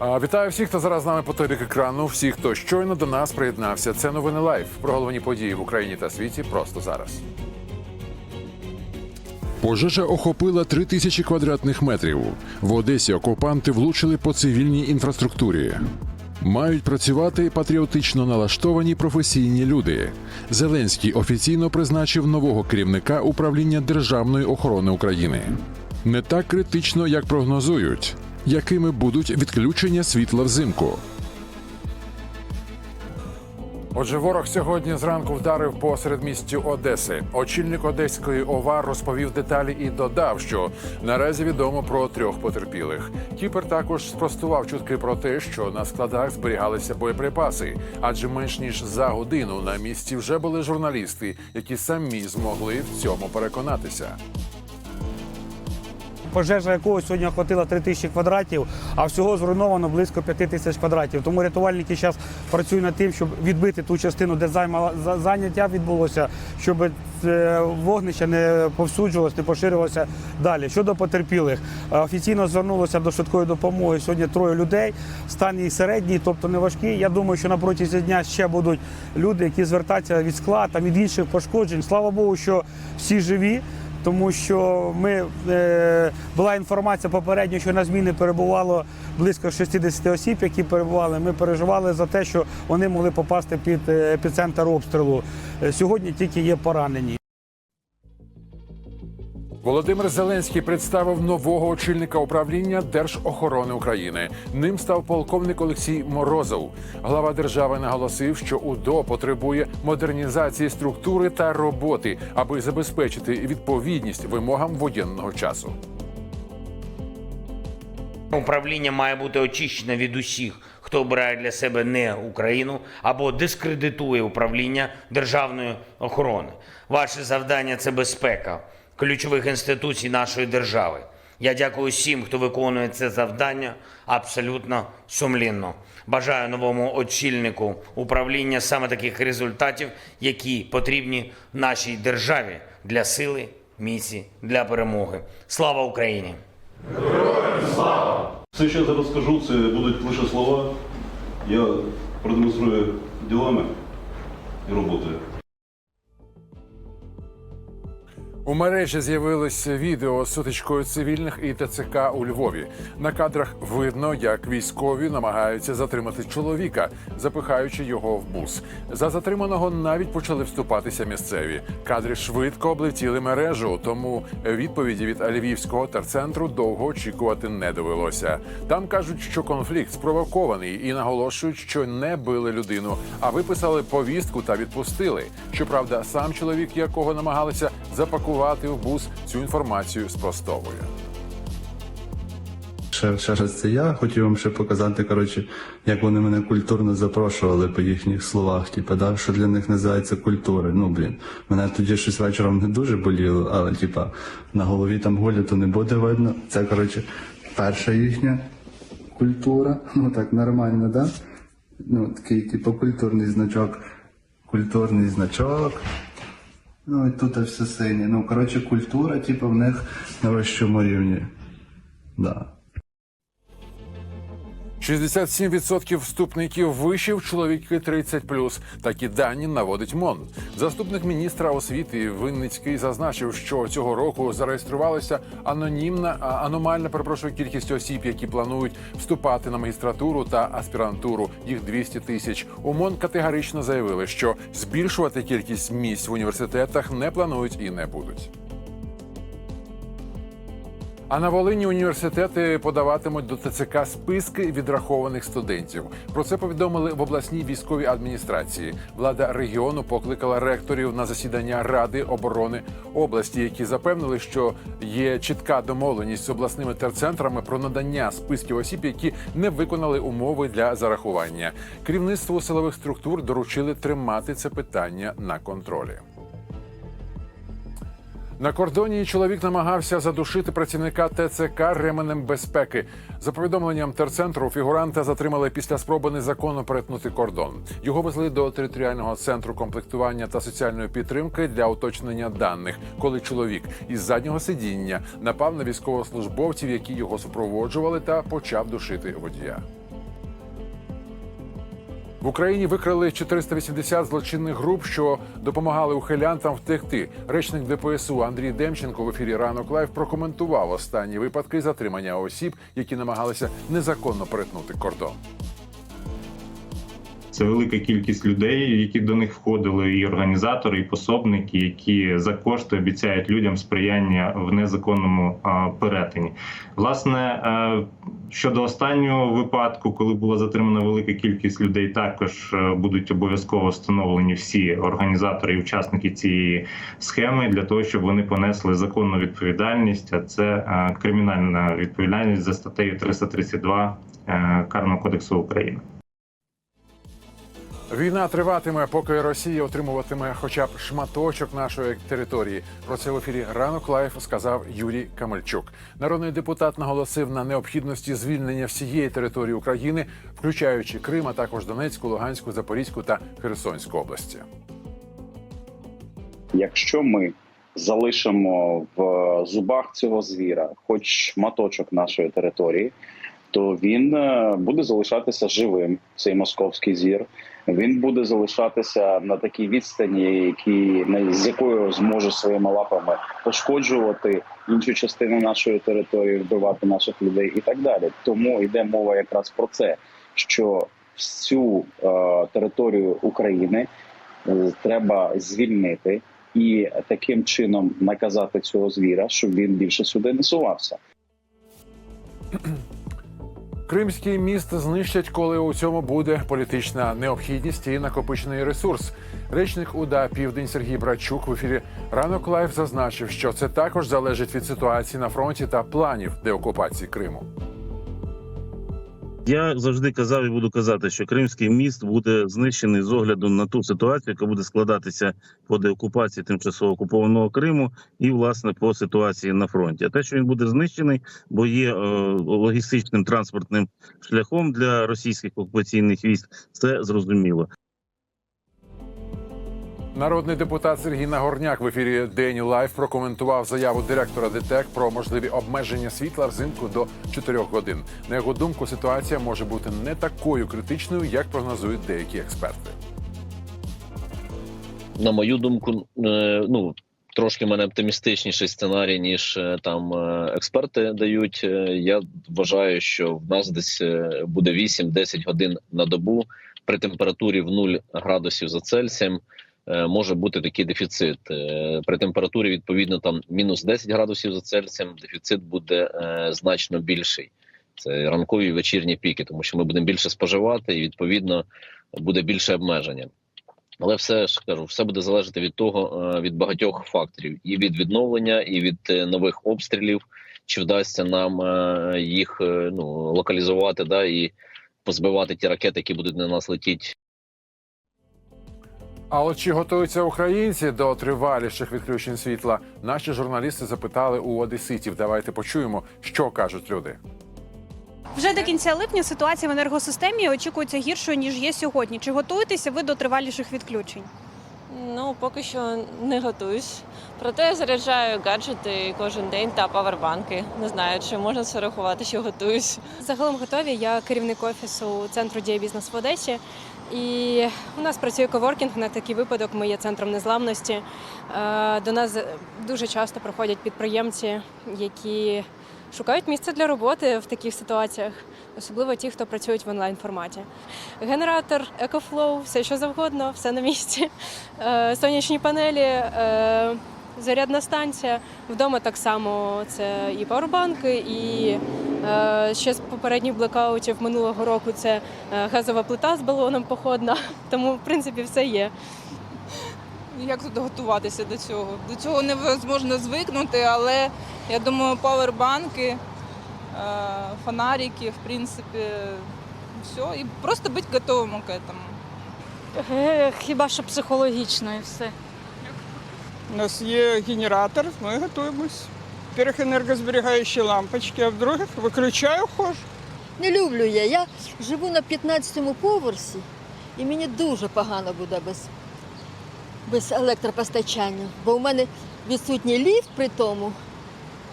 Вітаю всіх, хто зараз з нами по тобік екрану. Всіх, хто щойно до нас приєднався. Це новини лайф про головні події в Україні та світі просто зараз. Пожежа охопила три тисячі квадратних метрів. В Одесі окупанти влучили по цивільній інфраструктурі. Мають працювати патріотично налаштовані професійні люди. Зеленський офіційно призначив нового керівника управління державної охорони України. Не так критично, як прогнозують, якими будуть відключення світла взимку. Отже, ворог сьогодні зранку вдарив по середмісті Одеси. Очільник Одеської ОВА розповів деталі і додав, що наразі відомо про трьох потерпілих. Кіпер також спростував чутки про те, що на складах зберігалися боєприпаси, адже менш ніж за годину на місці вже були журналісти, які самі змогли в цьому переконатися. Пожежа якого сьогодні охватила 3 тисячі квадратів, а всього зруйновано близько 5 тисяч квадратів. Тому рятувальники зараз працюють над тим, щоб відбити ту частину, де займала за- заняття відбулося, щоб е, вогнище не повсюджувалося, не поширювалося далі. Щодо потерпілих, е, офіційно звернулося до швидкої допомоги сьогодні троє людей. Стан їх середній, тобто не важкий. Я думаю, що на протязі дня ще будуть люди, які звертаються від скла та від інших пошкоджень. Слава Богу, що всі живі тому що ми е, була інформація попередньо, що на зміни перебувало близько 60 осіб, які перебували. Ми переживали за те, що вони могли попасти під е, епіцентр обстрілу. Е, Сьогодні тільки є поранені. Володимир Зеленський представив нового очільника управління Держохорони України. Ним став полковник Олексій Морозов. Глава держави наголосив, що УДО потребує модернізації структури та роботи, аби забезпечити відповідність вимогам воєнного часу. Управління має бути очищене від усіх, хто обирає для себе не Україну або дискредитує управління державної охорони. Ваше завдання це безпека ключових інституцій нашої держави. Я дякую всім, хто виконує це завдання абсолютно сумлінно. Бажаю новому очільнику управління саме таких результатів, які потрібні нашій державі для сили, міці, для перемоги. Слава Україні! Все, що я зараз скажу, це будуть лише слова. Я продемонструю ділами і роботою. У мережі з'явилося відео з сутичкою цивільних і ТЦК у Львові. На кадрах видно, як військові намагаються затримати чоловіка, запихаючи його в бус. За затриманого навіть почали вступатися місцеві. Кадри швидко облетіли мережу, тому відповіді від львівського терцентру довго очікувати не довелося. Там кажуть, що конфлікт спровокований і наголошують, що не били людину, а виписали повістку та відпустили. Щоправда, сам чоловік, якого намагалися запакувати в бус, цю інформацію спростовує. Ще, ще раз це я хотів вам ще показати, коротше, як вони мене культурно запрошували по їхніх словах, типа, да, що для них називається культура. Ну, блін, мене тоді щось вечором не дуже боліло, але типа на голові там гуля, то не буде видно. Це, коротше, перша їхня культура. Ну так нормально, да? Ну, такий, типу, культурний значок. Культурний значок. Ну і тут все синє. Ну, коротше, культура, типу, в них на вищому рівні. Да. 67% вступників вишів чоловіки 30+. Такі дані наводить МОН. Заступник міністра освіти Винницький зазначив, що цього року зареєструвалася анонімна аномальна перепрошую кількість осіб, які планують вступати на магістратуру та аспірантуру. Їх 200 тисяч. У МОН категорично заявили, що збільшувати кількість місць в університетах не планують і не будуть. А на Волині університети подаватимуть до ТЦК списки відрахованих студентів. Про це повідомили в обласній військовій адміністрації. Влада регіону покликала ректорів на засідання Ради оборони області, які запевнили, що є чітка домовленість з обласними терцентрами про надання списків осіб, які не виконали умови для зарахування. Керівництву силових структур доручили тримати це питання на контролі. На кордоні чоловік намагався задушити працівника ТЦК ременем безпеки. За повідомленням терцентру, фігуранта затримали після спроби незаконно перетнути кордон. Його везли до територіального центру комплектування та соціальної підтримки для уточнення даних, коли чоловік із заднього сидіння напав на військовослужбовців, які його супроводжували, та почав душити водія. В Україні викрили 480 злочинних груп, що допомагали ухилянтам втекти. Речник ДПСУ Андрій Демченко в ефірі Ранок Лайв прокоментував останні випадки затримання осіб, які намагалися незаконно перетнути кордон. Це велика кількість людей, які до них входили, і організатори, і пособники, які за кошти обіцяють людям сприяння в незаконному перетині. Власне, е, щодо останнього випадку, коли була затримана велика кількість людей, також е, будуть обов'язково встановлені всі організатори і учасники цієї схеми для того, щоб вони понесли законну відповідальність. А це е, кримінальна відповідальність за статтею 332 е, Карного кодексу України. Війна триватиме, поки Росія отримуватиме хоча б шматочок нашої території. Про це в ефірі ранок лайф сказав Юрій Камельчук. Народний депутат наголосив на необхідності звільнення всієї території України, включаючи Крим, а також Донецьку, Луганську, Запорізьку та Херсонську області. Якщо ми залишимо в зубах цього звіра хоч шматочок нашої території, то він е, буде залишатися живим, цей московський звір. Він буде залишатися на такій відстані, які з якою зможе своїми лапами пошкоджувати іншу частину нашої території, вбивати наших людей і так далі. Тому йде мова якраз про це, що всю е, територію України е, треба звільнити і таким чином наказати цього звіра, щоб він більше сюди не сувався. Кримський міст знищать, коли у цьому буде політична необхідність і накопичений ресурс. Речник УДА Південь Сергій Брачук в ефірі Ранок Лайф зазначив, що це також залежить від ситуації на фронті та планів деокупації Криму. Я завжди казав і буду казати, що Кримський міст буде знищений з огляду на ту ситуацію, яка буде складатися по деокупації тимчасово окупованого Криму, і власне по ситуації на фронті. А те, що він буде знищений, бо є е, логістичним транспортним шляхом для російських окупаційних військ, це зрозуміло. Народний депутат Сергій Нагорняк в ефірі День Лайф прокоментував заяву директора ДТЕК про можливі обмеження світла взимку до 4 годин. На його думку, ситуація може бути не такою критичною, як прогнозують деякі експерти. на мою думку, е, ну трошки в мене оптимістичніший сценарій, ніж е, там е, експерти дають. Я вважаю, що в нас десь буде 8-10 годин на добу при температурі в 0 градусів за Цельсієм. Е, Може бути такий дефіцит Е, при температурі відповідно там мінус 10 градусів за Цельсієм. Дефіцит буде е, значно більший. Це ранкові і вечірні піки, тому що ми будемо більше споживати, і відповідно буде більше обмеження. Але все ж кажу, все буде залежати від того, від багатьох факторів, і від відновлення, і від нових обстрілів, чи вдасться нам їх ну локалізувати, да і позбивати ті ракети, які будуть на нас летіти А от чи готуються українці до триваліших відключень світла? Наші журналісти запитали у одеситів. Давайте почуємо, що кажуть люди. Вже до кінця липня ситуація в енергосистемі очікується гіршою ніж є сьогодні. Чи готуєтеся ви до триваліших відключень? Ну, поки що не готуюсь. Проте я заряджаю гаджети кожен день та павербанки. Не знаю, чи можна це рахувати, що готуюсь. Загалом готові. Я керівник офісу центру «Дія бізнес в Одесі. І у нас працює коворкінг на такий випадок. Ми є центром незламності. Е, До нас дуже часто приходять підприємці, які шукають місце для роботи в таких ситуаціях, особливо ті, хто працюють в онлайн форматі. Генератор, екофлоу, все що завгодно, все на місці. Е, Сонячні панелі. е, Зарядна станція вдома так само це і пауербанки, і е, ще з попередніх блекаутів минулого року це газова плита з балоном походна. Тому, в принципі, все є. Як тут готуватися до цього? До цього невозможно звикнути, але я думаю, павербанки, е, фонарики, в принципі, все. І просто бути готовим к этому. Е, Хіба що психологічно і все. У нас є генератор, ми готуємось. Во-первых, енергозберігаючі лампочки, а в-друге, виключаю хож. Не люблю я. Я живу на 15-му поверсі, і мені дуже погано буде без, без електропостачання. Бо у мене відсутній ліфт при тому,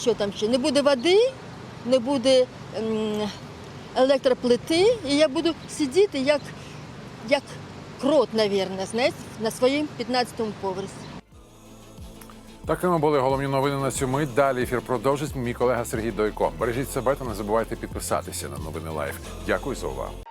що там ще не буде води, не буде електроплити, і я буду сидіти як, як крот, мабуть, знаєте, на своїм 15-му поверсі. Такими були головні новини на цю мить. Далі ефір продовжить мій колега Сергій Дойко. Бережіть себе та не забувайте підписатися на новини Лайф. Дякую за увагу.